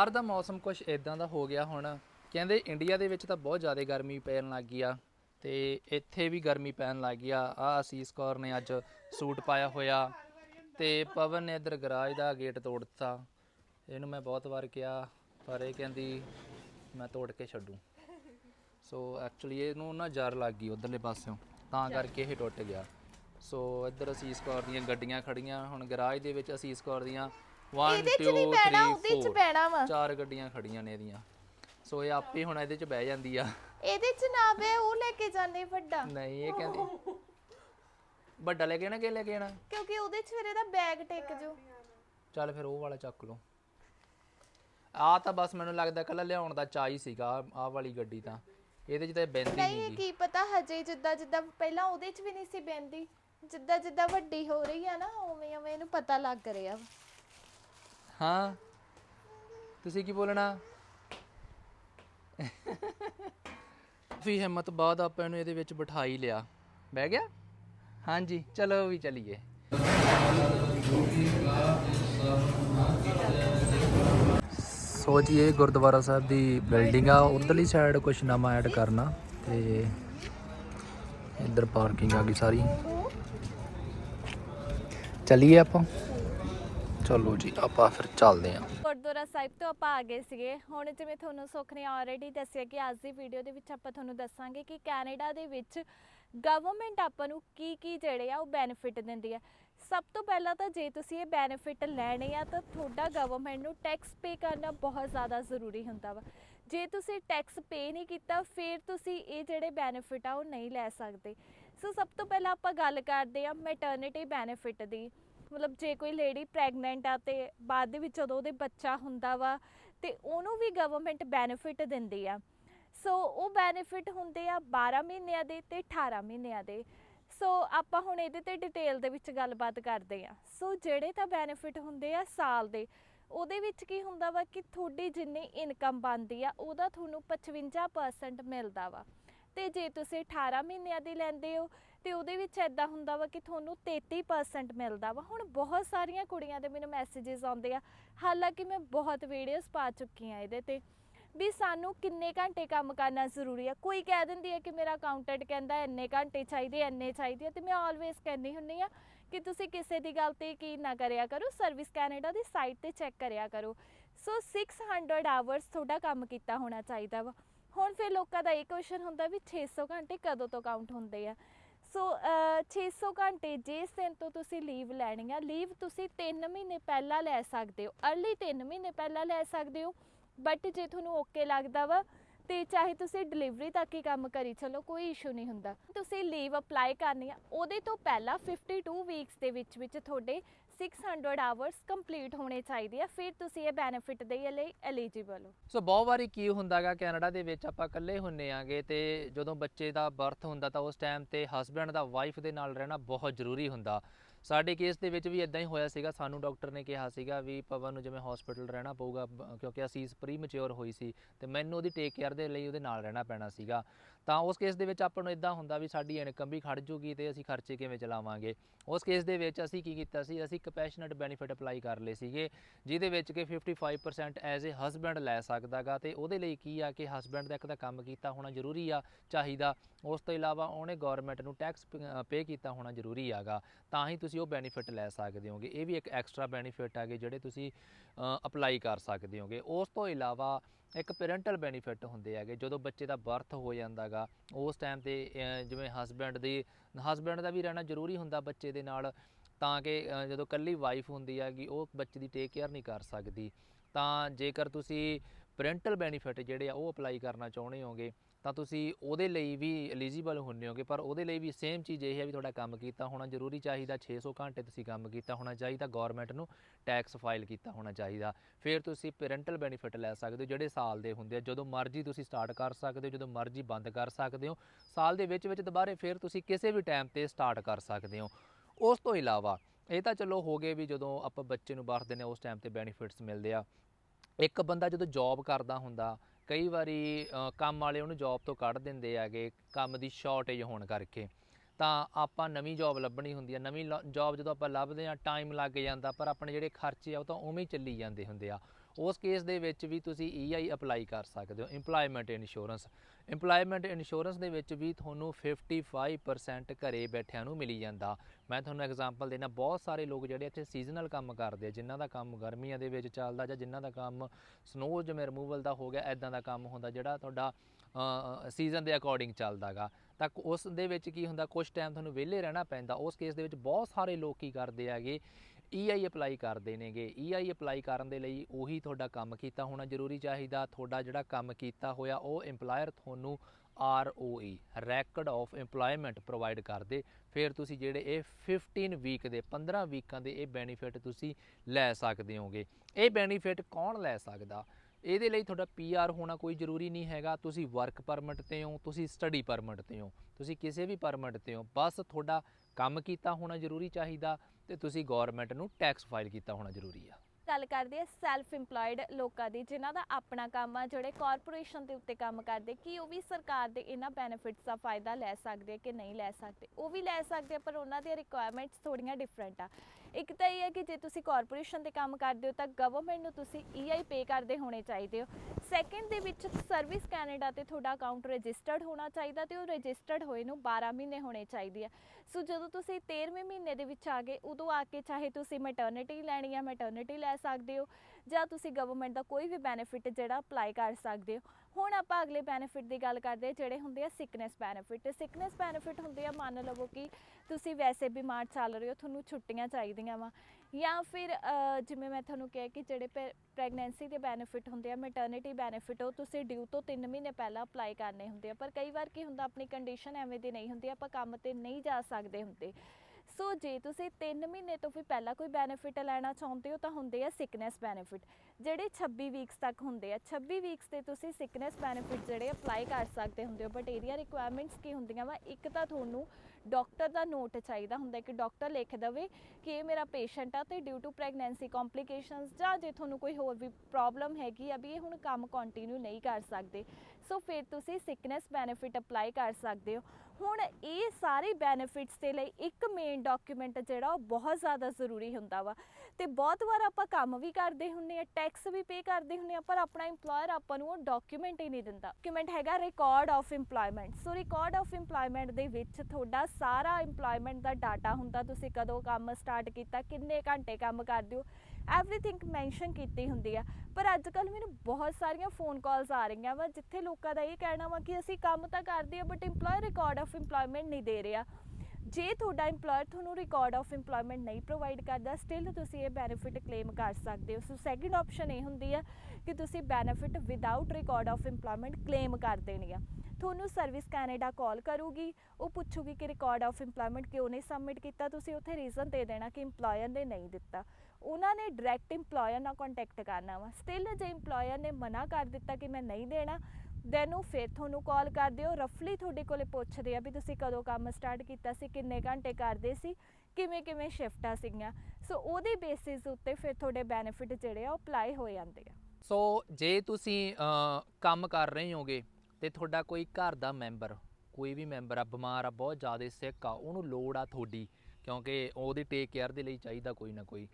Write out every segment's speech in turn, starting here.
ਬਾਹਰ ਦਾ ਮੌਸਮ ਕੁਝ ਇਦਾਂ ਦਾ ਹੋ ਗਿਆ ਹੁਣ। ਕਹਿੰਦੇ ਇੰਡੀਆ ਦੇ ਵਿੱਚ ਤਾਂ ਬਹੁਤ ਜ਼ਿਆਦਾ ਗਰਮੀ ਪੈਣ ਲੱਗ ਗਈ ਆ। ਤੇ ਇੱਥੇ ਵੀ ਗਰਮੀ ਪੈਣ ਲੱਗ ਗਈ ਆ। ਆ ਅਸੀਸ ਕੌਰ ਨੇ ਅੱਜ ਸੂਟ ਪਾਇਆ ਹੋਇਆ। ਤੇ ਪਵਨ ਨੇ ਇਧਰ ਗਰਾਜ ਦਾ ਗੇਟ ਤੋੜ ਦਿੱਤਾ ਇਹਨੂੰ ਮੈਂ ਬਹੁਤ ਵਾਰ ਕਿਹਾ ਪਰ ਇਹ ਕਹਿੰਦੀ ਮੈਂ ਤੋੜ ਕੇ ਛੱਡੂ। ਸੋ ਐਕਚੁਅਲੀ ਇਹਨੂੰ ਨਾ ਜਰ ਲੱਗ ਗਈ ਉਧਰਲੇ ਪਾਸਿਓਂ। ਤਾਂ ਕਰਕੇ ਇਹ ਟੁੱਟ ਗਿਆ। ਸੋ ਇੱਧਰ ਅਸੀਸ ਕੌਰ ਦੀਆਂ ਗੱਡੀਆਂ ਖੜੀਆਂ। ਹੁਣ ਗਰਾਜ ਦੇ ਵਿੱਚ ਅਸੀਸ ਕੌਰ ਦੀਆਂ 1 ਇਹਦੇ 'ਚ 2 ਨਹੀਂ ਪੈਣਾ, ਉਹਦੇ 'ਚ 3 ਪੈਣਾ ਵਾ। ਚਾਰ ਗੱਡੀਆਂ ਖੜੀਆਂ ਨੇ ਇਹਦੀਆਂ। ਸੋ ਇਹ ਆਪੇ ਹੁਣ ਇਹਦੇ 'ਚ ਬਹਿ ਜਾਂਦੀ ਆ। ਇਹਦੇ ਚ ਨਾ ਵੇ ਉਹ ਲੈ ਕੇ ਜਾਂਦੇ ਵੱਡਾ। ਨਹੀਂ ਇਹ ਕਹਿੰਦੀ ਵੱਡਾ ਲੈ ਕੇ ਆਣਾ ਕਿ ਲੈ ਕੇ ਆਣਾ ਕਿਉਂਕਿ ਉਹਦੇ ਚ ਫਿਰ ਇਹਦਾ ਬੈਗ ਟਿਕ ਜੋ ਚੱਲ ਫਿਰ ਉਹ ਵਾਲਾ ਚੱਕ ਲਓ। ਆ ਤਾਂ ਬਸ ਮੈਨੂੰ ਲੱਗਦਾ ਕੱਲਾ ਲਿਆਉਣ ਦਾ ਚਾਹੀ ਸੀਗਾ ਆਹ ਵਾਲੀ ਗੱਡੀ ਤਾਂ। ਇਹਦੇ 'ਚ ਤਾਂ ਇਹ ਬੈਂਦੀ ਨਹੀਂ ਨਹੀਂ ਇਹ ਕੀ ਪਤਾ ਹਜੇ ਜਿੱਦਾਂ ਜਿੱਦਾਂ ਪਹਿਲਾਂ ਉਹਦੇ ਚ ਵੀ ਨਹੀਂ ਸੀ ਬੈੰਦੀ ਜਿੱਦਾਂ ਜਿੱਦਾਂ ਵੱਡੀ ਹੋ ਰਹੀ ਆ ਨਾ ਉਵੇਂ ਉਵੇਂ ਇਹਨੂੰ ਪਤਾ ਲੱਗ ਰਿਹਾ ਵਾ। ਹਾਂ। ਤੁਸੀਂ ਕੀ ਬੋਲਣਾ? ਵੀ ਹਿੰਮਤ ਬਾਅਦ ਆਪਾਂ ਇਹਨੂੰ ਇਹਦੇ ਵਿੱਚ ਬਿਠਾ ਹੀ ਲਿਆ। ਬਹਿ ਗਿਆ? ਹਾਂਜੀ, ਚਲੋ ਵੀ ਚਲੀਏ। ਸੋ ਜੀ, ਇਹ ਗੁਰਦੁਆਰਾ ਸਾਹਿਬ ਦੀ ਬਿਲਡਿੰਗ ਆ। ਉਧਰਲੀ ਸਾਈਡ ਕੁਝ ਨਵਾਂ ਐਡ ਕਰਨਾ ਤੇ ਇੱਧਰ ਪਾਰਕਿੰਗ ਆ ਗਈ ਸਾਰੀ। ਚੱਲੀਏ ਆਪਾਂ। ਚਲੋ ਜੀ, ਆਪਾਂ ਫਿਰ ਚੱਲਦੇ ਆਂ ਗੁਰਦੁਆਰਾ ਸਾਹਿਬ ਤੋਂ ਆਪਾਂ ਆ ਗਏ ਸੀਗੇ। ਹੁਣ ਜਿਵੇਂ ਤੁਹਾਨੂੰ ਸੁਖ ਨੇ ਆਲਰੇਡੀ ਦੱਸਿਆ ਕਿ ਅੱਜ ਦੀ ਵੀਡੀਓ ਦੇ ਵਿੱਚ ਆਪਾਂ ਤੁਹਾਨੂੰ ਦੱਸਾਂਗੇ ਕਿ ਕੈਨੇਡਾ ਦੇ ਵਿੱਚ ਗਵਰਨਮੈਂਟ ਆਪਾਂ ਨੂੰ ਕੀ ਕੀ ਜਿਹੜੇ ਆ ਉਹ ਬੈਨੀਫਿਟ ਦਿੰਦੀ ਹੈ ਸਭ ਤੋਂ ਪਹਿਲਾਂ ਤਾਂ ਜੇ ਤੁਸੀਂ ਇਹ ਬੈਨੀਫਿਟ ਲੈਣੇ ਆ ਤਾਂ ਤੁਹਾਡਾ ਗਵਰਨਮੈਂਟ ਨੂੰ ਟੈਕਸ ਪੇ ਕਰਨਾ ਬਹੁਤ ਜ਼ਿਆਦਾ ਜ਼ਰੂਰੀ ਹੁੰਦਾ ਵਾ। ਜੇ ਤੁਸੀਂ ਟੈਕਸ ਪੇ ਨਹੀਂ ਕੀਤਾ, ਫਿਰ ਤੁਸੀਂ ਇਹ ਜਿਹੜੇ ਬੈਨੀਫਿਟ ਆ ਉਹ ਨਹੀਂ ਲੈ ਸਕਦੇ। ਸੋ ਸਭ ਤੋਂ ਪਹਿਲਾਂ ਆਪਾਂ ਗੱਲ ਕਰਦੇ ਆ ਮੈਟਰਨਿਟੀ ਬੈਨੀਫਿਟ ਦੀ। ਮਤਲਬ ਜੇ ਕੋਈ ਲੇਡੀ ਪ੍ਰੈਗਨੈਂਟ ਆ ਤੇ ਬਾਅਦ ਦੇ ਵਿੱਚ ਜਦੋਂ ਉਹਦੇ ਬੱਚਾ ਹੁੰਦਾ ਵਾ ਤੇ ਉਹਨੂੰ ਵੀ ਗਵਰਨਮੈਂਟ ਬੈਨੀਫਿਟ ਦਿੰਦੀ ਆ। ਸੋ ਉਹ ਬੈਨੀਫਿਟ ਹੁੰਦੇ ਆ 12 ਮਹੀਨਿਆਂ ਦੇ ਤੇ 18 ਮਹੀਨਿਆਂ ਦੇ। ਸੋ ਆਪਾਂ ਹੁਣ ਇਹਦੇ ਤੇ ਡਿਟੇਲ ਦੇ ਵਿੱਚ ਗੱਲਬਾਤ ਕਰਦੇ ਆ। ਸੋ ਜਿਹੜੇ ਤਾਂ ਬੈਨੀਫਿਟ ਹੁੰਦੇ ਆ ਸਾਲ ਦੇ, ਉਹਦੇ ਵਿੱਚ ਕੀ ਹੁੰਦਾ ਵਾ ਕਿ ਤੁਹਾਡੀ ਜਿੰਨੀ ਇਨਕਮ ਬਣਦੀ ਆ, ਉਹਦਾ ਤੁਹਾਨੂੰ 55% ਮਿਲਦਾ ਵਾ। ਤੇ ਜੇ ਤੁਸੀਂ 18 ਮਹੀਨਿਆਂ ਦੀ ਲੈਂਦੇ ਹੋ, ਤੇ ਉਹਦੇ ਵਿੱਚ ਐਦਾਂ ਹੁੰਦਾ ਵਾ ਕਿ ਤੁਹਾਨੂੰ 33% ਮਿਲਦਾ ਵਾ। ਹੁਣ ਬਹੁਤ ਸਾਰੀਆਂ ਕੁੜੀਆਂ ਦੇ ਮੈਨੂੰ ਮੈਸੇजेस ਆਉਂਦੇ ਆ। ਹਾਲਾਂਕਿ ਮੈਂ ਬਹੁਤ ਵੀਡੀਓਜ਼ ਪਾ ਚੁੱਕੀ ਆ ਇਹਦੇ ਤੇ। ਵੀ ਸਾਨੂੰ ਕਿੰਨੇ ਘੰਟੇ ਕੰਮ ਕਰਨਾ ਜ਼ਰੂਰੀ ਆ। ਕੋਈ ਕਹਿ ਦਿੰਦੀ ਹੈ ਕਿ ਮੇਰਾ ਅਕਾਊਂਟੈਂਟ ਕਹਿੰਦਾ ਇੰਨੇ ਘੰਟੇ ਚਾਹੀਦੇ, ਇੰਨੇ ਚਾਹੀਦੇ ਆ, ਤੇ ਮੈਂ ਆਲਵੇਸ ਕਹਿੰਦੀ ਹੁੰਨੀ ਆ ਕਿ ਤੁਸੀਂ ਕਿਸੇ ਦੀ ਗੱਲ ਤੇ ਕੀ ਨਾ ਕਰਿਆ ਕਰੋ। ਸਰਵਿਸ ਕੈਨੇਡਾ ਦੀ ਸਾਈਟ ਤੇ ਚੈੱਕ ਕਰਿਆ ਕਰੋ। ਸੋ 600 ਆਵਰਸ ਤੁਹਾਡਾ ਕੰਮ ਕੀਤਾ ਹੋਣਾ ਚਾਹੀਦਾ ਵਾ। ਹੁਣ ਫਿਰ ਲੋਕਾਂ ਦਾ ਇਹ ਕੁਐਸਚਨ ਹੁੰਦਾ ਵੀ 600 ਘੰਟੇ ਕਦੋਂ ਤੋਂ ਕਾਊਂਟ ਹੁੰਦੇ ਆ? ਸੋ ਅਹ, 600 ਘੰਟੇ ਜਿਸ ਦਿਨ ਤੋਂ ਤੁਸੀਂ ਲੀਵ ਲੈਣੀ ਆ ਲੀਵ ਤੁਸੀਂ 3 ਮਹੀਨੇ ਪਹਿਲਾਂ ਲੈ ਸਕਦੇ ਹੋ। ਅਰਲੀ 3 ਮਹੀਨੇ ਪਹਿਲਾਂ ਲੈ ਸਕਦੇ ਹੋ ਬਟ ਜੇ ਤੁਹਾਨੂੰ ਓਕੇ ਲੱਗਦਾ ਵਾ ਤੇ ਚਾਹੇ ਤੁਸੀਂ ਡਿਲੀਵਰੀ ਤੱਕ ਹੀ ਕੰਮ ਕਰੀ ਚਲੋ, ਕੋਈ ਇਸ਼ੂ ਨਹੀਂ ਹੁੰਦਾ। ਤੁਸੀਂ ਲੀਵ ਅਪਲਾਈ ਕਰਨੀ ਆ, ਉਹਦੇ ਤੋਂ ਪਹਿਲਾਂ 52 ਵੀਕਸ ਦੇ ਵਿੱਚ ਵਿੱਚ ਤੁਹਾਡੇ 600 ਆਵਰਸ ਕੰਪਲੀਟ ਹੋਣੇ ਚਾਹੀਦੇ ਆ, ਫਿਰ ਤੁਸੀਂ ਇਹ ਬੈਨੀਫਿਟ ਦੇ ਲਈ ਐਲੀਜੀਬਲ ਹੋ। ਸੋ ਬਹੁਤ ਵਾਰੀ ਕੀ ਹੁੰਦਾਗਾ ਕੈਨੇਡਾ ਦੇ ਵਿੱਚ ਆਪਾਂ ਇਕੱਲੇ ਹੁੰਨੇ ਆਂਗੇ ਤੇ ਜਦੋਂ ਬੱਚੇ ਦਾ ਬਰਥ ਹੁੰਦਾ ਤਾਂ ਉਸ ਟਾਈਮ ਤੇ ਹਸਬੰਡ ਦਾ ਵਾਈਫ ਦੇ ਨਾਲ ਰਹਿਣਾ ਬਹੁਤ ਜ਼ਰੂਰੀ ਹੁੰਦਾ। ਸਾਡੇ ਕੇਸ ਦੇ ਵਿੱਚ ਵੀ ਇਦਾਂ ਹੀ ਹੋਇਆ ਸੀਗਾ, ਸਾਨੂੰ ਡਾਕਟਰ ਨੇ ਕਿਹਾ ਸੀਗਾ ਵੀ ਪਵਨ ਨੂੰ ਜਿਵੇਂ ਹਸਪੀਟਲ ਰਹਿਣਾ ਪਊਗਾ ਕਿਉਂਕਿ ਅਸੀਸ ਪ੍ਰੀ ਮੈਚੁਰ ਹੋਈ ਸੀ ਤੇ ਮੈਨੂੰ ਉਹਦੀ ਟੇਕ ਕੇਅਰ ਦੇ ਲਈ ਉਹਦੇ ਨਾਲ ਰਹਿਣਾ ਪੈਣਾ ਸੀਗਾ। ਤਾਂ ਉਸ ਕੇਸ ਦੇ ਵਿੱਚ ਆਪਾਂ ਨੂੰ ਇਦਾਂ ਹੁੰਦਾ ਵੀ ਸਾਡੀ ਇਨਕਮ ਵੀ ਖੜ ਜੂਗੀ ਤੇ ਅਸੀਂ ਖਰਚੇ ਕਿਵੇਂ ਚਲਾਵਾਂਗੇ। ਉਸ ਕੇਸ ਦੇ ਵਿੱਚ ਅਸੀਂ ਕੀ ਕੀਤਾ ਸੀ, ਅਸੀਂ ਕੰਪੈਸ਼ਨੇਟ ਬੈਨੀਫਿਟ ਅਪਲਾਈ ਕਰ ਲਏ ਸੀਗੇ, ਜਿਹਦੇ ਵਿੱਚ ਕਿ 55% ਐਜ਼ ਅ ਹਸਬੈਂਡ ਲੈ ਸਕਦਾਗਾ ਤੇ ਉਹਦੇ ਲਈ ਕੀ ਆ ਕਿ ਹਸਬੈਂਡ ਦਾ ਇੱਕ ਤਾਂ ਕੰਮ ਕੀਤਾ ਹੋਣਾ ਜ਼ਰੂਰੀ ਆ, ਚਾਹੀਦਾ ਉਸ ਤੋਂ ਇਲਾਵਾ ਉਹਨੇ ਗਵਰਨਮੈਂਟ ਨੂੰ ਟੈਕਸ ਪੇ ਕੀਤਾ ਹੋਣਾ ਜ਼ਰੂਰੀ ਆਗਾ ਤਾਂ ਹੀ ਤੁਸੀਂ ਉਹ ਬੈਨੀਫਿਟ ਲੈ ਸਕਦੇ ਹੋਗੇ। ਇਹ ਵੀ ਇੱਕ ਐਕਸਟਰਾ ਬੈਨੀਫਿਟ ਆਗੇ ਜਿਹੜੇ ਤੁਸੀਂ ਅਪਲਾਈ ਕਰ ਸਕਦੇ ਹੋਗੇ। ਉਸ ਤੋਂ ਇਲਾਵਾ ਇੱਕ ਪੈਰੈਂਟਲ ਬੈਨੀਫਿਟ ਹੁੰਦੇ ਹੈਗੇ, ਜਦੋਂ ਬੱਚੇ ਦਾ ਬਰਥ ਹੋ ਜਾਂਦਾਗਾ ਉਸ ਟਾਈਮ ਤੇ ਜਿਵੇਂ ਹਸਬੈਂਡ ਦੀ ਹਸਬੈਂਡ ਦਾ ਵੀ ਰਹਿਣਾ ਜ਼ਰੂਰੀ ਹੁੰਦਾ ਬੱਚੇ ਦੇ ਨਾਲ, ਤਾਂ ਕਿ ਜਦੋਂ ਕੱਲੀ ਵਾਈਫ ਹੁੰਦੀ ਹੈਗੀ, ਉਹ ਬੱਚੇ ਦੀ ਟੇਕ ਕੇਅਰ ਨਹੀਂ ਕਰ ਸਕਦੀ। ਤਾਂ ਜੇਕਰ ਤੁਸੀਂ ਪੈਰੈਂਟਲ ਬੈਨੀਫਿਟ ਜਿਹੜੇ ਆ, ਉਹ ਅਪਲਾਈ ਕਰਨਾ ਚਾਹੁੰਦੇ ਹੋਗੇ ਤਾਂ ਤੁਸੀਂ ਉਹਦੇ ਲਈ ਵੀ ਐਲੀਜੀਬਲ ਹੁੰਨੇ ਹੋਗੇ, ਪਰ ਉਹਦੇ ਲਈ ਵੀ ਸੇਮ ਚੀਜ਼ ਇਹ ਹੈ ਵੀ ਤੁਹਾਡਾ ਕੰਮ ਕੀਤਾ ਹੋਣਾ ਜ਼ਰੂਰੀ ਚਾਹੀਦਾ 600 ਘੰਟੇ ਤੁਸੀਂ ਕੰਮ ਕੀਤਾ ਹੋਣਾ ਚਾਹੀਦਾ ਗਵਰਨਮੈਂਟ ਨੂੰ ਟੈਕਸ ਫਾਈਲ ਕੀਤਾ ਹੋਣਾ ਚਾਹੀਦਾ। ਫਿਰ ਤੁਸੀਂ ਪੈਰੈਂਟਲ ਬੈਨੀਫਿਟ ਲੈ ਸਕਦੇ ਹੋ, ਜਿਹੜੇ ਸਾਲ ਦੇ ਹੁੰਦੇ ਆ, ਜਦੋਂ ਮਰਜ਼ੀ ਤੁਸੀਂ ਸਟਾਰਟ ਕਰ ਸਕਦੇ ਹੋ, ਜਦੋਂ ਮਰਜ਼ੀ ਬੰਦ ਕਰ ਸਕਦੇ ਹੋ, ਸਾਲ ਦੇ ਵਿੱਚ ਵਿੱਚ ਦੁਬਾਰੇ ਫਿਰ ਤੁਸੀਂ ਕਿਸੇ ਵੀ ਟਾਈਮ ਤੇ ਸਟਾਰਟ ਕਰ ਸਕਦੇ ਹੋ। ਉਸ ਤੋਂ ਇਲਾਵਾ ਇਹ ਤਾਂ ਚਲੋ ਹੋ ਗਏ ਵੀ ਜਦੋਂ ਆਪਾਂ ਬੱਚੇ ਨੂੰ ਬਰਥ ਦਿੰਦੇ ਹਾਂ ਉਸ ਟਾਈਮ ਤੇ ਬੈਨੀਫਿਟਸ ਮਿਲਦੇ ਆ। ਇੱਕ ਬੰਦਾ ਜਦੋਂ ਜੌਬ ਕਰਦਾ ਹੁੰਦਾ ਕਈ ਵਾਰੀ ਕੰਮ ਵਾਲੇ ਉਹਨੂੰ ਜੌਬ ਤੋਂ ਕੱਢ ਦਿੰਦੇ ਹੈਗੇ, ਕੰਮ ਦੀ ਸ਼ਾਰਟੇਜ ਹੋਣ ਕਰਕੇ। ਤਾਂ ਆਪਾਂ ਨਵੀਂ ਜੌਬ ਲੱਭਣੀ ਹੁੰਦੀ ਹੈ ਨਵੀਂ ਜੌਬ ਜਦੋਂ ਆਪਾਂ ਲੱਭਦੇ ਆ ਟਾਈਮ ਲੱਗ ਜਾਂਦਾ, ਪਰ ਆਪਣੇ ਜਿਹੜੇ ਖਰਚੇ ਆ, ਉਹ ਤਾਂ ਉਵੇਂ ਹੀ ਚੱਲੀ ਜਾਂਦੇ ਹੁੰਦੇ ਆ। ਉਸ ਕੇਸ ਦੇ ਵਿੱਚ ਵੀ ਤੁਸੀਂ ਈਆਈ ਅਪਲਾਈ ਕਰ ਸਕਦੇ ਹੋ, EMPLOYMENT ਇੰਸ਼ੋਰੈਂਸ EMPLOYMENT ਇੰਸ਼ੋਰੈਂਸ ਦੇ ਵਿੱਚ ਵੀ ਤੁਹਾਨੂੰ 55% ਘਰੇ ਬੈਠਿਆਂ ਨੂੰ ਮਿਲੀ ਜਾਂਦਾ। ਮੈਂ ਤੁਹਾਨੂੰ ਐਗਜ਼ਾਮਪਲ ਦੇਣਾ ਬਹੁਤ ਸਾਰੇ ਲੋਕ ਜਿਹੜੇ ਇੱਥੇ ਸੀਜ਼ਨਲ ਕੰਮ ਕਰਦੇ ਆ, ਜਿਨ੍ਹਾਂ ਦਾ ਕੰਮ ਗਰਮੀਆਂ ਦੇ ਵਿੱਚ ਚੱਲਦਾ ਜਾਂ ਜਿਨ੍ਹਾਂ ਦਾ ਕੰਮ ਸਨੋ ਜਿਵੇਂ ਰਿਮੂਵਲ ਦਾ ਹੋ ਗਿਆ ਐਦਾਂ ਦਾ ਕੰਮ ਹੁੰਦਾ ਜਿਹੜਾ ਤੁਹਾਡਾ ਸੀਜ਼ਨ ਦੇ ਅਕੋਰਡਿੰਗ ਚੱਲਦਾਗਾ ਤਾਂ ਉਸ ਦੇ ਵਿੱਚ ਕੀ ਹੁੰਦਾ ਕੁਝ ਟਾਈਮ ਤੁਹਾਨੂੰ ਵਿਹਲੇ ਰਹਿਣਾ ਪੈਂਦਾ। ਉਸ ਕੇਸ ਦੇ ਵਿੱਚ ਬਹੁਤ ਸਾਰੇ ਲੋਕ ਕੀ ਕਰਦੇ ਹੈਗੇ ਈਆਈ ਅਪਲਾਈ ਕਰਦੇ ਨੇਗੇ। ਈਆਈ ਅਪਲਾਈ ਕਰਨ ਦੇ ਲਈ ਉਹੀ ਤੁਹਾਡਾ ਕੰਮ ਕੀਤਾ ਹੋਣਾ ਜ਼ਰੂਰੀ ਚਾਹੀਦਾ। ਤੁਹਾਡਾ ਜਿਹੜਾ ਕੰਮ ਕੀਤਾ ਹੋਇਆ, ਉਹ EMPLOYER ਤੁਹਾਨੂੰ ROE record of EMPLOYMENT provide ਕਰਦੇ। ਫਿਰ ਤੁਸੀਂ ਜਿਹੜੇ ਇਹ 15 ਵੀਕ ਦੇ 15 ਵੀਕਾਂ ਦੇ ਇਹ ਬੈਨੀਫਿਟ ਤੁਸੀਂ ਲੈ ਸਕਦੇ ਹੋਗੇ। ਇਹ ਬੈਨੀਫਿਟ ਕੌਣ ਲੈ ਸਕਦਾ? ਇਹਦੇ ਲਈ ਤੁਹਾਡਾ ਪੀਆਰ ਹੋਣਾ ਕੋਈ ਜ਼ਰੂਰੀ ਨਹੀਂ ਹੈਗਾ। ਤੁਸੀਂ ਵਰਕ ਪਰਮਿਟ ਤੇ ਹੋ, ਤੁਸੀਂ ਸਟੱਡੀ ਪਰਮਿਟ ਤੇ ਹੋ, ਤੁਸੀਂ ਕਿਸੇ ਵੀ ਪਰਮਿਟ ਤੇ ਹੋ। ਬਸ ਤੁਹਾਡਾ ਕੰਮ ਕੀਤਾ ਹੋਣਾ ਜ਼ਰੂਰੀ ਚਾਹੀਦਾ। ਤੇ ਤੁਸੀਂ ਗਵਰਨਮੈਂਟ ਨੂੰ ਟੈਕਸ ਫਾਈਲ ਕੀਤਾ ਹੋਣਾ ਜ਼ਰੂਰੀ ਆ। ਗੱਲ ਕਰਦੇ ਆ ਸੈਲਫ EMPLOYED ਲੋਕਾਂ ਦੀ, ਜਿਨ੍ਹਾਂ ਦਾ ਆਪਣਾ ਕੰਮ ਆ, ਜਿਹੜੇ ਕਾਰਪੋਰੇਸ਼ਨ ਦੇ ਉੱਤੇ ਕੰਮ ਕਰਦੇ, ਕੀ ਉਹ ਵੀ ਸਰਕਾਰ ਦੇ ਇਹਨਾਂ ਬੈਨੀਫਿਟਸ ਦਾ ਫਾਇਦਾ ਲੈ ਸਕਦੇ ਕਿ ਨਹੀਂ ਲੈ ਸਕਦੇ? ਉਹ ਵੀ ਲੈ ਸਕਦੇ ਪਰ ਉਹਨਾਂ ਦੀਆਂ ਰਿਕੁਆਇਰਮੈਂਟਸ ਥੋੜੀਆਂ ਡਿਫਰੈਂਟ ਆ। ਇੱਕ ਤਾਂ ਇਹ ਹੈ ਕਿ ਜੇ ਤੁਸੀਂ ਕਾਰਪੋਰੇਸ਼ਨ 'ਤੇ ਕੰਮ ਕਰਦੇ ਹੋ ਤਾਂ ਗਵਰਨਮੈਂਟ ਨੂੰ ਤੁਸੀਂ EI ਪੇ ਕਰਦੇ ਹੋਣੇ ਚਾਹੀਦੇ ਹੋ। ਸੈਕੰਡ ਦੇ ਵਿੱਚ ਸਰਵਿਸ ਕੈਨੇਡਾ ਤੇ ਤੁਹਾਡਾ ਅਕਾਊਂਟ ਰਜਿਸਟਰਡ ਹੋਣਾ ਚਾਹੀਦਾ ਤੇ ਉਹ ਰਜਿਸਟਰਡ ਹੋਏ ਨੂੰ 12 ਮਹੀਨੇ ਹੋਣੇ ਚਾਹੀਦੇ ਆ। ਸੋ ਜਦੋਂ ਤੁਸੀਂ 13ਵੇਂ ਮਹੀਨੇ ਦੇ ਵਿੱਚ ਆ ਗਏ, ਉਦੋਂ ਆ ਕੇ ਚਾਹੇ ਤੁਸੀਂ ਮੈਟਰਨਿਟੀ ਲੈਣੀ ਆ ਮੈਟਰਨਿਟੀ ਲੈ ਸਕਦੇ ਹੋ ਜਾਂ ਤੁਸੀਂ ਗਵਰਨਮੈਂਟ ਦਾ ਕੋਈ ਵੀ ਬੈਨੀਫਿਟ ਜਿਹੜਾ ਅਪਲਾਈ ਕਰ ਸਕਦੇ ਹੋ। ਹੁਣ ਆਪਾਂ ਅਗਲੇ ਬੈਨੀਫਿਟ ਦੀ ਗੱਲ ਕਰਦੇ ਹਾਂ, ਜਿਹੜੇ ਹੁੰਦੇ ਆ ਸਿਕਨੈਸ ਬੈਨੀਫਿਟ ਸਿਕਨੈਸ ਬੈਨੀਫਿਟ ਹੁੰਦੇ ਆ, ਮੰਨ ਲਵੋ ਕਿ ਤੁਸੀਂ ਵੈਸੇ ਬਿਮਾਰ ਚੱਲ ਰਹੇ ਹੋ, ਤੁਹਾਨੂੰ ਛੁੱਟੀਆਂ ਚਾਹੀਦੀਆਂ ਵਾ। ਜਾਂ ਫਿਰ ਜਿਵੇਂ ਮੈਂ ਤੁਹਾਨੂੰ ਕਿਹਾ ਕਿ ਜਿਹੜੇ ਪ੍ਰੈਗਨੈਂਸੀ ਦੇ ਬੈਨੀਫਿਟ ਹੁੰਦੇ ਆ ਮੈਟਰਨਿਟੀ ਬੈਨੀਫਿਟ ਉਹ ਤੁਸੀਂ ਡਿਊ ਤੋਂ 3 ਮਹੀਨੇ ਪਹਿਲਾਂ ਅਪਲਾਈ ਕਰਨੇ ਹੁੰਦੇ ਆ। ਪਰ ਕਈ ਵਾਰ ਕੀ ਹੁੰਦਾ, ਆਪਣੀ ਕੰਡੀਸ਼ਨ ਐਵੇਂ ਦੀ ਨਹੀਂ ਹੁੰਦੀ, ਆਪਾਂ ਕੰਮ ਤੇ ਨਹੀਂ ਜਾ ਸਕਦੇ ਹੁੰਦੇ। ਸੋ ਜੇ ਤੁਸੀਂ 3 ਮਹੀਨੇ ਤੋਂ ਵੀ ਪਹਿਲਾਂ ਕੋਈ ਬੈਨੀਫਿਟ ਲੈਣਾ ਚਾਹੁੰਦੇ ਹੋ, ਤਾਂ ਹੁੰਦੇ ਆ ਸਿਕਨੈਸ ਬੈਨੀਫਿਟ ਜਿਹੜੇ 26 ਵੀਕਸ ਤੱਕ ਹੁੰਦੇ ਆ 26 ਵੀਕਸ ਤੇ ਤੁਸੀਂ ਸਿਕਨੈਸ ਬੈਨੀਫਿਟ ਜਿਹੜੇ ਅਪਲਾਈ ਕਰ ਸਕਦੇ ਹੁੰਦੇ ਹੋ ਬਟ ਇਹਦੀਆਂ ਰਿਕੁਆਇਰਮੈਂਟਸ ਕੀ ਹੁੰਦੀਆਂ ਵਾ? ਇੱਕ ਤਾਂ ਤੁਹਾਨੂੰ ਡਾਕਟਰ ਦਾ ਨੋਟ ਚਾਹੀਦਾ ਹੁੰਦਾ ਕਿ ਡਾਕਟਰ ਲਿਖ ਦੇਵੇ ਕਿ ਇਹ ਮੇਰਾ ਪੇਸ਼ੈਂਟ ਆ ਤੇ ਡਿਊ ਟੂ ਪ੍ਰੈਗਨੈਂਸੀ ਕੰਪਲਿਕੇਸ਼ਨਸ ਜਾਂ ਜੇ ਤੁਹਾਨੂੰ ਕੋਈ ਹੋਰ ਵੀ ਪ੍ਰੋਬਲਮ ਹੈਗੀ ਆ ਵੀ ਇਹ ਹੁਣ ਕੰਮ ਕੰਟੀਨਿਊ ਨਹੀਂ ਕਰ ਸਕਦੇ। ਸੋ ਫਿਰ ਤੁਸੀਂ ਸਿਕਨੈਸ ਬੈਨੀਫਿਟ ਅਪਲਾਈ ਕਰ ਸਕਦੇ ਹੋ। ਹੁਣ ਇਹ ਸਾਰੇ ਬੈਨੀਫਿਟਸ ਦੇ ਲਈ ਇੱਕ ਮੇਨ ਡਾਕੂਮੈਂਟ ਜਿਹੜਾ ਉਹ ਬਹੁਤ ਜ਼ਿਆਦਾ ਜ਼ਰੂਰੀ ਹੁੰਦਾ ਵਾ। ਤੇ ਬਹੁਤ ਵਾਰ ਆਪਾਂ ਕੰਮ ਵੀ ਕਰਦੇ ਹੁੰਨੇ ਆ ਟੈਕਸ ਵੀ ਪੇ ਕਰਦੇ ਹੁੰਨੇ ਆ ਪਰ ਆਪਣਾ EMPLOYER ਆਪਾਂ ਨੂੰ ਉਹ ਡਾਕੂਮੈਂਟ ਹੀ ਨਹੀਂ ਦਿੰਦਾ। ਡਾਕੂਮੈਂਟ ਹੈਗਾ record of EMPLOYMENT so record of EMPLOYMENT ਦੇ ਵਿੱਚ ਤੁਹਾਡਾ ਸਾਰਾ EMPLOYMENT ਦਾ ਡਾਟਾ ਹੁੰਦਾ। ਤੁਸੀਂ ਕਦੋਂ ਕੰਮ ਸਟਾਰਟ ਕੀਤਾ, ਕਿੰਨੇ ਘੰਟੇ ਕੰਮ ਕਰਦੇ ਹੋ ਐਵਰੀਥਿੰਗ ਮੈਂਸ਼ਨ ਕੀਤੀ ਹੁੰਦੀ ਆ। ਪਰ ਅੱਜ ਕੱਲ ਮੈਨੂੰ ਬਹੁਤ ਸਾਰੀਆਂ ਫੋਨ ਕਾਲਸ ਆ ਰਹੀਆਂ ਵਾ, ਜਿੱਥੇ ਲੋਕਾਂ ਦਾ ਇਹ ਕਹਿਣਾ ਵਾ ਕਿ ਅਸੀਂ ਕੰਮ ਤਾਂ ਕਰਦੇ ਆ but EMPLOYER record of EMPLOYMENT ਨਹੀਂ ਦੇ ਰਿਹਾ। ਜੇ ਤੁਹਾਡਾ EMPLOYER ਤੁਹਾਨੂੰ ਰਿਕਾਰਡ ਆਫ EMPLOYMENT ਨਹੀਂ ਪ੍ਰੋਵਾਈਡ ਕਰਦਾ ਸਟਿਲ ਤੁਸੀਂ ਇਹ ਬੈਨੀਫਿਟ ਕਲੇਮ ਕਰ ਸਕਦੇ ਹੋ। ਸੋ ਸੈਕਿੰਡ ਆਪਸ਼ਨ ਇਹ ਹੁੰਦੀ ਆ ਕਿ ਤੁਸੀਂ benefit without record of EMPLOYMENT claim ਕਰ ਦੇਣੀ ਆ। ਤੁਹਾਨੂੰ ਸਰਵਿਸ ਕੈਨੇਡਾ ਕਾਲ ਕਰੂਗੀ। ਉਹ ਪੁੱਛੂਗੀ ਕਿ ਰਿਕਾਰਡ ਆਫ EMPLOYMENT ਕਿਉਂ ਨਹੀਂ ਸਬਮਿਟ ਕੀਤਾ? ਤੁਸੀਂ ਉੱਥੇ ਰੀਜ਼ਨ ਦੇ ਦੇਣਾ ਕਿ EMPLOYER ਨੇ ਨਹੀਂ ਦਿੱਤਾ। ਉਹਨਾਂ ਨੇ ਡਾਇਰੈਕਟ EMPLOYER ਨਾਲ ਕੰਟੈਕਟ ਕਰਨਾ ਵਾ। ਸਟਿਲ ਜੇ EMPLOYER ਨੇ ਮਨਾ ਕਰ ਦਿੱਤਾ ਕਿ ਮੈਂ ਨਹੀਂ ਦੇਣਾ ਦੈਨ ਉਹ ਫਿਰ ਤੁਹਾਨੂੰ ਕਾਲ ਕਰਦੇ ਹੋ ਰਫਲੀ ਤੁਹਾਡੇ ਕੋਲੇ ਪੁੱਛਦੇ ਆ ਵੀ ਤੁਸੀਂ ਕਦੋਂ ਕੰਮ ਸਟਾਰਟ ਕੀਤਾ ਸੀ, ਕਿੰਨੇ ਘੰਟੇ ਕਰਦੇ ਸੀ, ਕਿਵੇਂ ਕਿਵੇਂ ਸ਼ਿਫਟਾਂ ਸੀਗੀਆਂ। ਸੋ ਉਹਦੇ ਬੇਸਿਸ ਉੱਤੇ ਫਿਰ ਤੁਹਾਡੇ ਬੈਨੀਫਿਟ ਜਿਹੜੇ ਆ ਉਹ ਅਪਲਾਈ ਹੋ ਜਾਂਦੇ ਆ। ਸੋ ਜੇ ਤੁਸੀਂ ਕੰਮ ਕਰ ਰਹੇ ਹੋਗੇ ਤੇ ਤੁਹਾਡਾ ਕੋਈ ਘਰ ਦਾ ਮੈਂਬਰ, ਕੋਈ ਵੀ ਮੈਂਬਰ ਆ, ਬਿਮਾਰ ਆ, ਬਹੁਤ ਜ਼ਿਆਦਾ ਸਿੱਕ ਆ, ਉਹਨੂੰ ਲੋੜ ਆ ਤੁਹਾਡੀ, ਕਿਉਂਕਿ ਉਹਦੀ ਟੇਕ ਕੇਅਰ ਦੇ ਲਈ ਚਾਹੀਦਾ ਕੋਈ ਨਾ ਕੋਈ।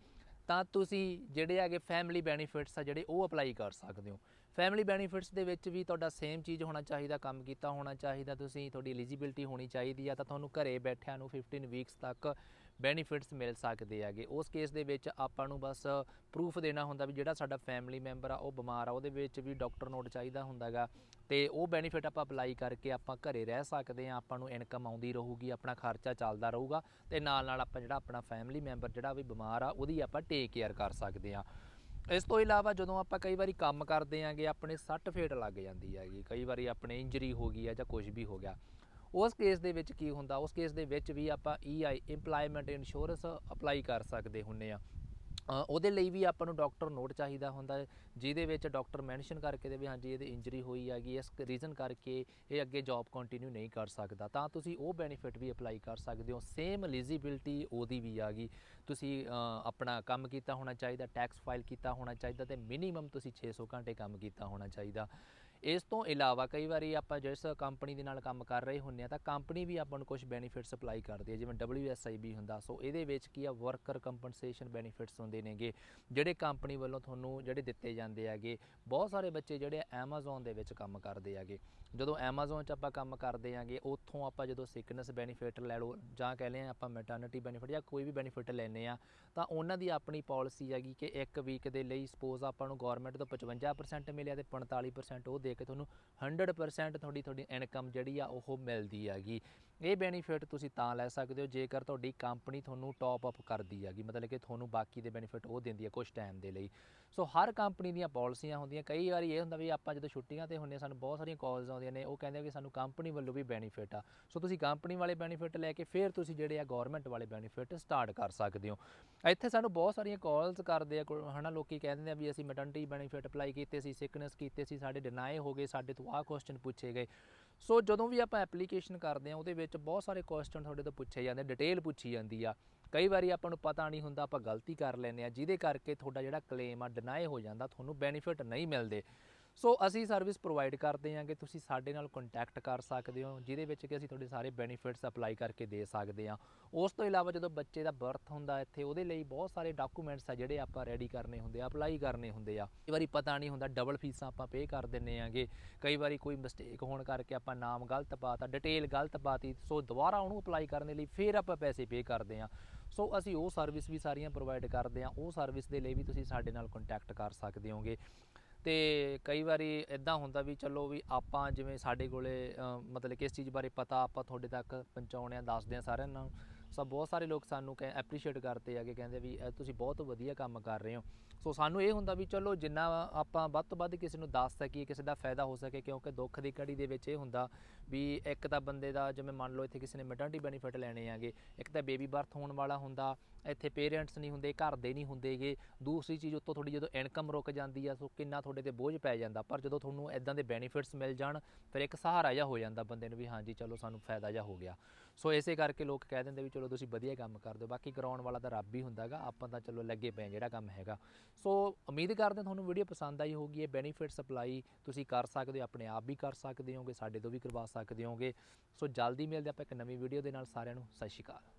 ਤਾਂ ਤੁਸੀਂ ਜਿਹੜੇ ਹੈਗੇ ਫੈਮਿਲੀ ਬੈਨੀਫਿਟਸ ਆ, ਜਿਹੜੇ ਉਹ ਅਪਲਾਈ ਕਰ ਸਕਦੇ ਹੋ। ਫੈਮਿਲੀ ਬੈਨੀਫਿਟਸ ਦੇ ਵਿੱਚ ਵੀ ਤੁਹਾਡਾ ਸੇਮ ਚੀਜ਼ ਹੋਣਾ ਚਾਹੀਦਾ, ਕੰਮ ਕੀਤਾ ਹੋਣਾ ਚਾਹੀਦਾ, ਤੁਸੀਂ ਤੁਹਾਡੀ ਐਲੀਜੀਬਿਲਟੀ ਹੋਣੀ ਚਾਹੀਦੀ ਆ, ਤਾਂ ਤੁਹਾਨੂੰ ਘਰੇ ਬੈਠਿਆਂ ਨੂੰ 15 ਵੀਕਸ ਤੱਕ ਬੈਨੀਫਿਟਸ ਮਿਲ ਸਕਦੇ ਹੈਗੇ। ਉਸ ਕੇਸ ਦੇ ਵਿੱਚ ਆਪਾਂ ਨੂੰ ਬਸ ਪ੍ਰੂਫ ਦੇਣਾ ਹੁੰਦਾ ਵੀ ਜਿਹੜਾ ਸਾਡਾ ਫੈਮਿਲੀ ਮੈਂਬਰ ਆ, ਉਹ ਬਿਮਾਰ ਆ, ਉਹਦੇ ਵਿੱਚ ਵੀ ਡਾਕਟਰ ਨੋਟ ਚਾਹੀਦਾ ਹੁੰਦਾਗਾ ਤੇ ਉਹ ਬੈਨੀਫਿਟ ਆਪਾਂ ਅਪਲਾਈ ਕਰਕੇ ਆਪਾਂ ਘਰੇ ਰਹਿ ਸਕਦੇ ਆ ਆਪਾਂ ਨੂੰ ਇਨਕਮ ਆਉਂਦੀ ਰਹੂਗੀ, ਆਪਣਾ ਖਰਚਾ ਚੱਲਦਾ ਰਹੂਗਾ ਤੇ ਨਾਲ ਨਾਲ ਆਪਾਂ ਜਿਹੜਾ ਆਪਣਾ ਫੈਮਿਲੀ ਮੈਂਬਰ ਜਿਹੜਾ ਵੀ ਬਿਮਾਰ ਆ, ਉਹਦੀ ਆਪਾਂ ਟੇਕ ਕੇਅਰ ਕਰ ਸਕਦੇ ਆ ਇਸ ਤੋਂ ਇਲਾਵਾ ਜਦੋਂ ਆਪਾਂ ਕਈ ਵਾਰੀ ਕੰਮ ਕਰਦੇ ਆਂਗੇ ਆਪਣੇ ਸੱਟ ਫੇਟ ਲੱਗ ਜਾਂਦੀ ਹੈਗੀ, ਕਈ ਵਾਰੀ ਆਪਣੇ ਇੰਜਰੀ ਹੋ ਗਈ ਹੈ ਜਾਂ ਕੁਝ ਵੀ ਹੋ ਗਿਆ ਉਸ ਕੇਸ ਦੇ ਵਿੱਚ ਕੀ ਹੁੰਦਾ? ਉਸ ਕੇਸ ਦੇ ਵਿੱਚ ਵੀ ਆਪਾਂ EI ਇੰਪਲਾਇਮੈਂਟ ਇੰਸ਼ੋਰੈਂਸ ਅਪਲਾਈ ਕਰ ਸਕਦੇ ਹੁੰਨੇ ਆ। ਉਹਦੇ ਲਈ ਵੀ ਆਪਾਂ ਨੂੰ ਡਾਕਟਰ ਨੋਟ ਚਾਹੀਦਾ ਹੁੰਦਾ, ਜਿਹਦੇ ਵਿੱਚ ਡਾਕਟਰ ਮੈਂਸ਼ਨ ਕਰਕੇ ਦੇ ਵੀ ਹਾਂਜੀ, ਇਹਦੇ ਇੰਜਰੀ ਹੋਈ ਹੈਗੀ, ਇਸ ਰੀਜ਼ਨ ਕਰਕੇ ਇਹ ਅੱਗੇ ਜੌਬ ਕੰਟੀਨਿਊ ਨਹੀਂ ਕਰ ਸਕਦਾ। ਤਾਂ ਤੁਸੀਂ ਉਹ ਬੈਨੀਫਿਟ ਵੀ ਅਪਲਾਈ ਕਰ ਸਕਦੇ ਹੋ। ਸੇਮ ਐਲੀਜੀਬਿਲਟੀ ਉਹਦੀ ਵੀ ਆਗੀ ਤੁਸੀਂ ਆਪਣਾ ਕੰਮ ਕੀਤਾ ਹੋਣਾ ਚਾਹੀਦਾ ਟੈਕਸ ਫਾਈਲ ਕੀਤਾ ਹੋਣਾ ਚਾਹੀਦਾ ਤੇ ਮਿਨੀਮਮ ਤੁਸੀਂ 600 ਘੰਟੇ ਕੰਮ ਕੀਤਾ ਹੋਣਾ ਚਾਹੀਦਾ। ਇਸ ਤੋਂ ਇਲਾਵਾ ਕਈ ਵਾਰੀ ਆਪਾਂ ਜਿਸ ਕੰਪਨੀ ਦੇ ਨਾਲ ਕੰਮ ਕਰ ਰਹੇ ਹੁੰਨੇ ਆ ਤਾਂ ਕੰਪਨੀ ਵੀ ਆਪਾਂ ਨੂੰ ਕੁਝ ਬੈਨੀਫਿਟਸ ਅਪਲਾਈ ਕਰਦੀ ਹੈ, ਜਿਵੇਂ WSIB ਹੁੰਦਾ, ਸੋ ਇਹਦੇ ਵਿੱਚ ਕੀ ਆ ਵਰਕਰ ਕੰਪਨਸੇਸ਼ਨ ਬੈਨੀਫਿਟਸ ਹੁੰਦੇ ਨੇਗੇ, ਜਿਹੜੇ ਕੰਪਨੀ ਵੱਲੋਂ ਤੁਹਾਨੂੰ ਜਿਹੜੇ ਦਿੱਤੇ ਜਾਂਦੇ ਹੈਗੇ, ਬਹੁਤ ਸਾਰੇ ਬੱਚੇ ਜਿਹੜੇ Amazon ਦੇ ਵਿੱਚ ਕੰਮ ਕਰਦੇ ਹੈਗੇ। ਜਦੋਂ Amazon 'ਚ ਆਪਾਂ ਕੰਮ ਕਰਦੇ ਆਂਗੇ ਉੱਥੋਂ ਆਪਾਂ ਜਦੋਂ ਸਿਕਨੈਸ ਬੈਨੀਫਿਟ ਲੈ ਲਓ, ਜਾਂ ਕਹਿ ਲਈਏ ਆਪਾਂ ਮੈਟਰਨਿਟੀ ਬੈਨੀਫਿਟ ਜਾਂ ਕੋਈ ਵੀ ਬੈਨੀਫਿਟ ਲੈਨੇ ਆ ਤਾਂ ਉਹਨਾਂ ਦੀ ਆਪਣੀ ਪਾਲਿਸੀ ਹੈਗੀ ਕਿ ਇੱਕ ਵੀਕ ਦੇ ਲਈ ਸਪੋਜ਼ ਆਪਾਂ ਨੂੰ ਗਵਰਨਮੈਂਟ ਤੋਂ 55% ਮਿਲਿਆ ਤੇ 45% ਉਹ ਦੇ ਕੇ ਤੁਹਾਨੂੰ 100% ਤੁਹਾਡੀ ਤੁਹਾਡੀ ਇਨਕਮ ਜਿਹੜੀ ਆ ਉਹ ਮਿਲਦੀ ਹੈਗੀ। ਇਹ ਬੈਨੀਫਿਟ ਤੁਸੀਂ ਤਾਂ ਲੈ ਸਕਦੇ ਹੋ ਜੇਕਰ ਤੁਹਾਡੀ ਕੰਪਨੀ ਤੁਹਾਨੂੰ ਟੌਪ ਅਪ ਕਰਦੀ ਹੈਗੀ ਮਤਲਬ ਕਿ ਤੁਹਾਨੂੰ ਬਾਕੀ ਦੇ ਬੈਨੀਫਿਟ ਉਹ ਦਿੰਦੀ ਹੈ ਕੁਝ ਟਾਈਮ ਦੇ ਲਈ। ਸੋ ਹਰ ਕੰਪਨੀ ਦੀਆਂ ਪਾਲਿਸੀਆਂ ਹੁੰਦੀਆਂ ਕਈ ਵਾਰੀ ਇਹ ਹੁੰਦਾ ਵੀ ਆਪਾਂ ਜਦੋਂ ਛੁੱਟੀਆਂ ਤੇ ਹੁੰਦੇ ਹਾਂ, ਸਾਨੂੰ ਬਹੁਤ ਸਾਰੀਆਂ ਕਾਲਸ ਆਉਂਦੀਆਂ ਨੇ ਉਹ ਕਹਿੰਦੇ ਆ ਕਿ ਸਾਨੂੰ ਕੰਪਨੀ ਵੱਲੋਂ ਵੀ ਬੈਨੀਫਿਟ ਆ। ਸੋ ਤੁਸੀਂ ਕੰਪਨੀ ਵਾਲੇ ਬੈਨੀਫਿਟ ਲੈ ਕੇ ਫਿਰ ਤੁਸੀਂ ਜਿਹੜੇ ਆ ਗਵਰਨਮੈਂਟ ਵਾਲੇ ਬੈਨੀਫਿਟ ਸਟਾਰਟ ਕਰ ਸਕਦੇ ਹੋ। ਇੱਥੇ ਸਾਨੂੰ ਬਹੁਤ ਸਾਰੀਆਂ ਕਾਲਸ ਕਰਦੇ ਆ ਕੋ- ਹਨਾ ਲੋਕੀ ਕਹਿੰਦੇ ਆ ਵੀ ਅਸੀਂ ਮੈਟਰਨਿਟੀ ਬੈਨੀਫਿਟ ਅਪਲਾਈ ਕੀਤੇ ਸੀ ਸਿਕਨੈਸ ਕੀਤੇ ਸੀ ਸਾਡੇ ਡਿਨਾਈ ਹੋ ਗਏ ਸਾਡੇ ਤੋਂ ਆਹ ਕੁਐਸਚਨ ਪੁੱਛੇ ਗਏ। ਸੋ ਜਦੋਂ ਵੀ ਆਪਾਂ ਐਪਲੀਕੇਸ਼ਨ ਕਰਦੇ ਆ ਉਹਦੇ ਵਿੱਚ ਬਹੁਤ ਸਾਰੇ ਕੁਐਸਚਨ ਤੁਹਾਡੇ ਤੋਂ ਪੁੱਛੇ ਜਾਂਦੇ ਡਿਟੇਲ ਪੁੱਛੀ ਜਾਂਦੀ ਆ। ਕਈ ਵਾਰੀ ਆਪਾਂ ਨੂੰ ਪਤਾ ਨਹੀਂ ਹੁੰਦਾ, ਆਪਾਂ ਗਲਤੀ ਕਰ ਲੈਂਦੇ ਆ ਜਿਹਦੇ ਕਰਕੇ ਤੁਹਾਡਾ ਜਿਹੜਾ ਕਲੇਮ ਆ ਡਿਨਾਈ ਹੋ ਜਾਂਦਾ, ਤੁਹਾਨੂੰ ਬੈਨੀਫਿਟ ਨਹੀਂ ਮਿਲਦੇ। ਸੋ ਅਸੀਂ ਸਰਵਿਸ ਪ੍ਰੋਵਾਈਡ ਕਰਦੇ ਹਾਂ ਕਿ ਤੁਸੀਂ ਸਾਡੇ ਨਾਲ ਕੰਟੈਕਟ ਕਰ ਸਕਦੇ ਹੋ, ਜਿਹਦੇ ਵਿੱਚ ਕਿ ਅਸੀਂ ਤੁਹਾਡੇ ਸਾਰੇ ਬੈਨੀਫਿਟਸ ਅਪਲਾਈ ਕਰਕੇ ਦੇ ਸਕਦੇ ਹਾਂ। ਉਸ ਤੋਂ ਇਲਾਵਾ ਜਦੋਂ ਬੱਚੇ ਦਾ ਬਰਥ ਹੁੰਦਾ ਇੱਥੇ, ਉਹਦੇ ਲਈ ਬਹੁਤ ਸਾਰੇ ਡਾਕੂਮੈਂਟਸ ਆ ਜਿਹੜੇ ਆਪਾਂ ਰੈਡੀ ਕਰਨੇ ਹੁੰਦੇ ਆ ਅਪਲਾਈ ਕਰਨੇ ਹੁੰਦੇ ਆ। ਕਈ ਵਾਰੀ ਪਤਾ ਨਹੀਂ ਹੁੰਦਾ ਡਬਲ ਫੀਸਾਂ ਆਪਾਂ ਪੇ ਕਰ ਦਿੰਨੇ ਆਂਗੇ। ਕਈ ਵਾਰੀ ਕੋਈ ਮਿਸਟੇਕ ਹੋਣ ਕਰਕੇ ਆਪਾਂ ਨਾਮ ਗਲਤ ਪਾਤਾ ਡਿਟੇਲ ਗਲਤ ਪਾਤੀ ਸੋ ਦੁਬਾਰਾ ਉਹਨੂੰ ਅਪਲਾਈ ਕਰਨ ਦੇ ਲਈ ਫਿਰ ਆਪਾਂ ਪੈਸੇ ਪੇ ਕਰਦੇ ਹਾਂ। ਸੋ ਅਸੀਂ ਉਹ ਸਰਵਿਸ ਵੀ ਸਾਰੀਆਂ ਪ੍ਰੋਵਾਈਡ ਕਰਦੇ ਹਾਂ, ਉਹ ਸਰਵਿਸ ਦੇ ਲਈ ਵੀ ਤੁਸੀਂ ਸਾਡੇ ਨਾਲ ਕੰਟੈਕਟ ਕਰ ਸਕਦੇ ਹੋਗੇ। ਤੇ ਕਈ ਵਾਰੀ ਇਦਾਂ ਹੁੰਦਾ ਵੀ ਚਲੋ ਵੀ ਆਪਾਂ ਜਿਵੇਂ ਸਾਡੇ ਕੋਲੇ ਮਤਲਬ ਕਿ ਇਸ ਚੀਜ਼ ਬਾਰੇ ਪਤਾ ਆਪਾਂ ਤੁਹਾਡੇ ਤੱਕ ਪਹੁੰਚਾਉਣੇ ਆ, ਦੱਸਦੇ ਆ ਸਾਰਿਆਂ ਨੂੰ। ਸੋ ਬਹੁਤ ਸਾਰੇ ਲੋਕ ਸਾਨੂੰ ਕਹੇ ਐਪਰੀਸ਼ੀਏਟ ਕਰਦੇ ਆਗੇ ਕਹਿੰਦੇ ਵੀ ਤੁਸੀਂ ਬਹੁਤ ਵਧੀਆ ਕੰਮ ਕਰ ਰਹੇ ਹੋ। ਸੋ ਸਾਨੂੰ ਇਹ ਹੁੰਦਾ ਵੀ ਚਲੋ ਜਿੰਨਾ ਆਪਾਂ ਵੱਧ ਤੋਂ ਵੱਧ ਕਿਸੇ ਨੂੰ ਦੱਸ ਸਕੀਏ, ਕਿਸੇ ਦਾ ਫਾਇਦਾ ਹੋ ਸਕੇ, ਕਿਉਂਕਿ ਦੁੱਖ ਦੀ ਘੜੀ ਦੇ ਵਿੱਚ ਇਹ ਹੁੰਦਾ ਵੀ ਇੱਕ ਤਾਂ ਬੰਦੇ ਦਾ ਜਿਵੇਂ ਮੰਨ ਲਓ ਇੱਥੇ ਕਿਸੇ ਨੇ ਮੈਟਰਨਿਟੀ ਬੈਨੀਫਿਟ ਲੈਣੇ ਆਗੇ ਇੱਕ ਤਾਂ ਬੇਬੀ ਬਰਥ ਹੋਣ ਵਾਲਾ ਹੁੰਦਾ, ਇੱਥੇ ਪੇਰੈਂਟਸ ਨਹੀਂ ਹੁੰਦੇ, ਘਰ ਦੇ ਨਹੀਂ ਹੁੰਦੇਗੇ ਦੂਸਰੀ ਚੀਜ਼ ਉੱਤੋਂ ਤੁਹਾਡੀ ਜਦੋਂ ਇਨਕਮ ਰੁਕ ਜਾਂਦੀ ਆ, ਸੋ ਕਿੰਨਾ ਤੁਹਾਡੇ ਤੇ ਬੋਝ ਪੈ ਜਾਂਦਾ, ਪਰ ਜਦੋਂ ਤੁਹਾਨੂੰ ਇਦਾਂ ਦੇ ਬੈਨੀਫਿਟਸ ਮਿਲ ਜਾਣ, ਫਿਰ ਇੱਕ ਸਹਾਰਾ ਜਿਹਾ ਹੋ ਜਾਂਦਾ ਬੰਦੇ ਨੂੰ ਵੀ, ਹਾਂਜੀ, ਚਲੋ ਸਾਨੂੰ ਫਾਇਦਾ ਜਿਹਾ ਹੋ ਗਿਆ। ਸੋ ਇਸੇ ਕਰਕੇ ਲੋਕ ਕਹਿ ਦਿੰਦੇ ਵੀ, ਚਲੋ ਤੁਸੀਂ ਵਧੀਆ ਕੰਮ ਕਰਦੇ ਹੋ ਬਾਕੀ ਕਰਾਉਣ ਵਾਲਾ ਤਾਂ ਰੱਬ ਹੀ ਹੁੰਦਾਗਾ ਆਪਾਂ ਤਾਂ ਚਲੋ ਲੱਗੇ ਪਏ ਜਿਹੜਾ ਕੰਮ ਹੈਗਾ। ਸੋ ਉਮੀਦ ਕਰਦੇ ਹਾਂ ਤੁਹਾਨੂੰ ਵੀਡੀਓ ਪਸੰਦ ਆਈ ਹੋਗੀ ਇਹ ਬੈਨੀਫਿਟ ਸਪਲਾਈ ਤੁਸੀਂ ਕਰ ਸਕਦੇ ਹੋ, ਆਪਣੇ ਆਪ ਵੀ ਕਰ ਸਕਦੇ ਹੋਗੇ, ਸਾਡੇ ਤੋਂ ਵੀ ਕਰਵਾ ਸਕਦੇ ਹੋਗੇ। ਸੋ ਜਲਦੀ ਮਿਲਦੇ ਆਪਾਂ ਇੱਕ ਨਵੀਂ ਵੀਡੀਓ ਦੇ ਨਾਲ। ਸਾਰਿਆਂ ਨੂੰ ਸਤਿ ਸ਼੍ਰੀ ਅਕਾਲ।